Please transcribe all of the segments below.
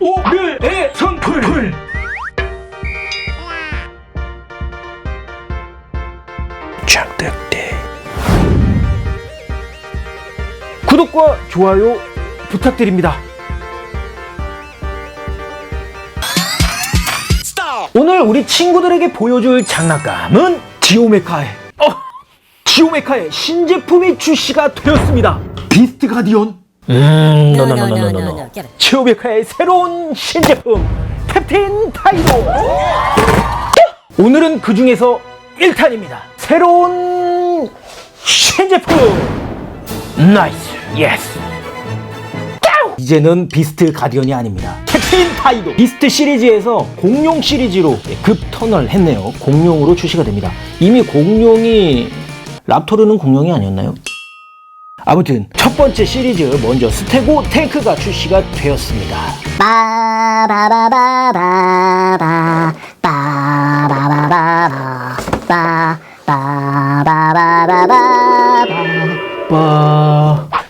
오늘의 선풀 장득대 구독과 좋아요 부탁드립니다. 오늘 우리 친구들에게 보여줄 장난감은 지오메카의 어, 지오메카의 신제품이 출시가 되었습니다. 비스트 가디언. 음, No, no, no, no, no, it. 지오메카의 새로운 신제품 캡틴 타이도. 오늘은 그 중에서 1탄입니다. 새로운 신제품. 나이스, 예스. 이제는 비스트 가디언이 아닙니다. 캡틴 타이도. 비스트 시리즈에서 공룡 시리즈로 급턴을 했네요. 공룡으로 출시가 됩니다. 이미 공룡이 랍토르는 공룡이 아니었나요? 아무튼 첫 번째 시리즈 먼저 스테고 탱크가 출시가 되었습니다.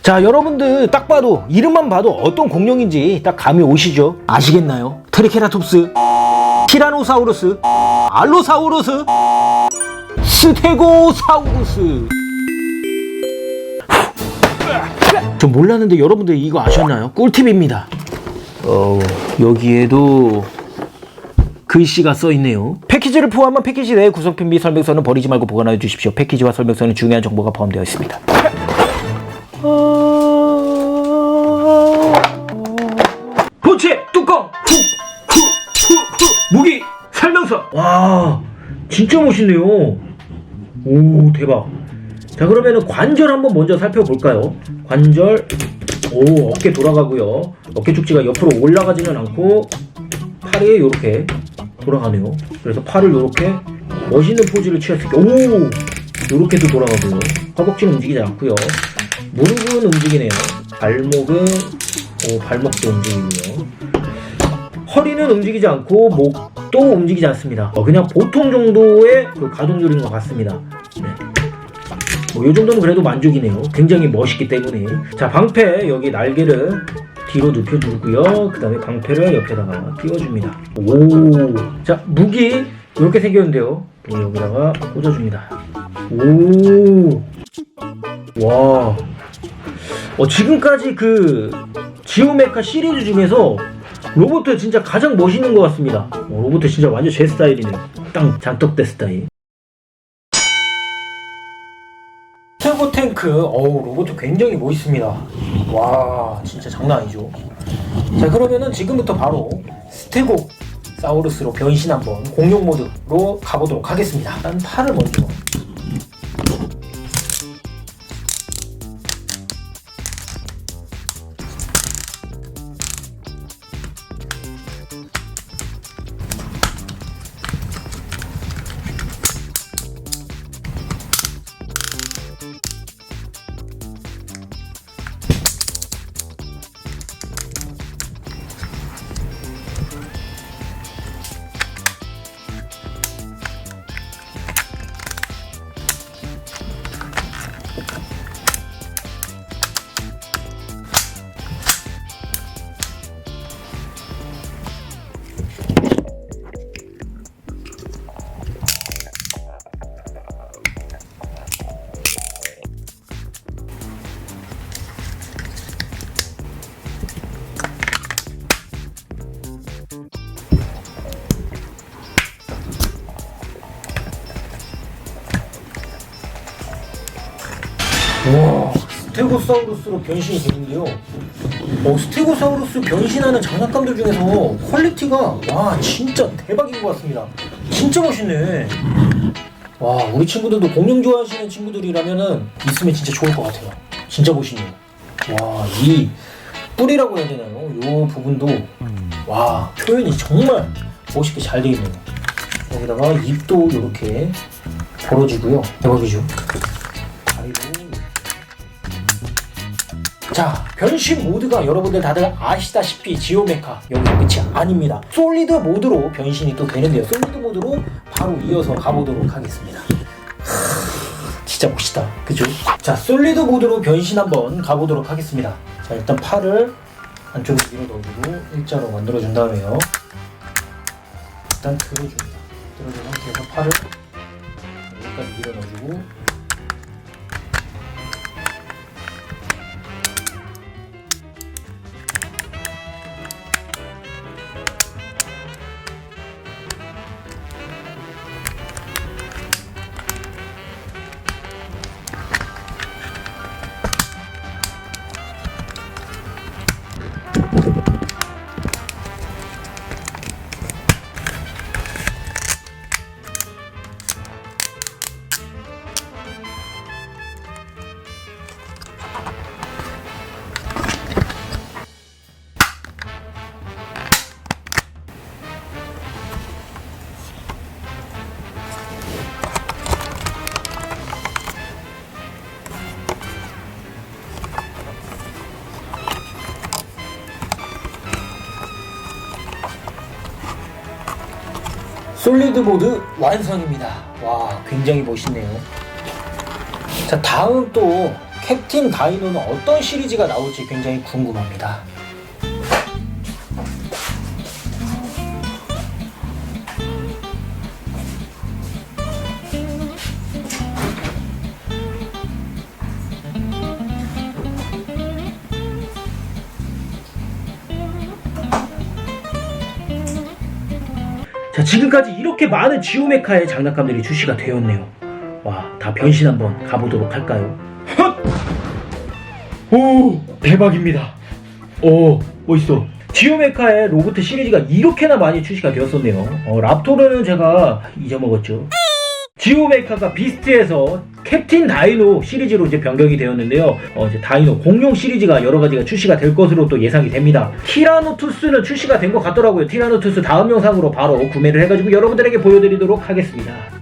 자, 여러분들 딱 봐도 이름만 봐도 어떤 공룡인지 딱 감이 오시죠? 아시겠나요? 트리케라톱스, 티라노사우루스, 알로사우루스, 스테고사우루스. 저 몰랐는데 여러분들 이거 아셨나요? 꿀팁입니다. 어, 여기에도 글씨가 써 있네요. 패키지를 포함한 패키지 내 구성품 및 설명서는 버리지 말고 보관해 주십시오. 패키지와 설명서는 중요한 정보가 포함되어 있습니다. 본체 뚜껑 후, 후, 후, 무기 설명서 와 진짜 멋있네요 오 대박 자 그러면은 관절 한번 먼저 살펴볼까요 관절 오 어깨 돌아가고요 어깨 축지가 옆으로 올라가지는 않고 팔이 이렇게 돌아가네요 그래서 팔을 이렇게 멋있는 포즈를 취할 수 있게 오 이렇게도 돌아가고요 허벅지는 움직이지 않고요 무릎은 움직이네요 발목은 오, 발목도 움직이고요. 허리는 움직이지 않고 목도 움직이지 않습니다. 어, 그냥 보통 정도의 그 가동률인 것 같습니다. 네. 뭐, 이 정도면 그래도 만족이네요. 굉장히 멋있기 때문에. 자, 방패 여기 날개를 뒤로 눕혀주고요. 그 다음에 방패를 옆에다가 띄워줍니다. 오. 자, 무기 이렇게 생겼는데요. 또 여기다가 꽂아줍니다. 오. 와. 어, 지금까지 그 지오메카 시리즈 중에서 로봇 진짜 가장 멋있는 것 같습니다. 어, 로봇 진짜 완전 제 스타일이네요. 딱 장떡대 스타일. 스테고 탱크, 어우 로봇 굉장히 멋있습니다. 와 진짜 장난 아니죠. 자 그러면은 지금부터 바로 스테고 사우루스로 변신 한번 공룡 모드로 가보도록 하겠습니다. 일단 팔을 먼저 스테고사우루스로 변신이 되는데요. 어, 스테고사우루스 변신하는 장난감들 중에서 퀄리티가 와 진짜 대박인 것 같습니다. 진짜 멋있네. 와 우리 친구들도 공룡 좋아하시는 친구들이라면은 있으면 진짜 좋을 것 같아요. 진짜 멋있네요. 와이 뿔이라고 해야 되나요? 요 부분도 와 표현이 정말 멋있게 잘 되어 있네요. 여기다가 입도 이렇게 벌어지고요. 대박이죠. 자 변신 모드가 여러분들 다들 아시다시피 지오메카 여기서 끝이 아닙니다 솔리드 모드로 변신이 또 되는데요 솔리드 모드로 바로 이어서 가보도록 하겠습니다 하, 진짜 멋있다 그죠? 자 솔리드 모드로 변신 한번 가보도록 하겠습니다 자 일단 팔을 안쪽으로 밀어 넣어주고 일자로 만들어 준 다음에요. 일단 들어줍니다. 들어준 상태에서 팔을 여기까지 밀어 넣어주고 솔리드 모드 완성입니다. 와, 굉장히 멋있네요. 자, 다음 또 캡틴 다이노는 어떤 시리즈가 나올지 굉장히 궁금합니다. 자, 지금까지 이렇게 많은 지오메카의 장난감들이 출시가 되었네요. 와, 다 변신 한번 가보도록 할까요? 헛! 오, 대박입니다. 오, 멋있어. 지오메카의 로봇 시리즈가 이렇게나 많이 출시가 되었었네요. 어, 랍토르는 제가 잊어먹었죠. 지오메카가 비스트에서 캡틴 다이노 시리즈로 이제 변경이 되었는데요. 어, 이제 다이노 공룡 시리즈가 여러 가지가 출시가 될 것으로 또 예상이 됩니다. 티라노투스는 출시가 된 것 같더라고요. 티라노투스 다음 영상으로 바로 구매를 해가지고 여러분들에게 보여드리도록 하겠습니다.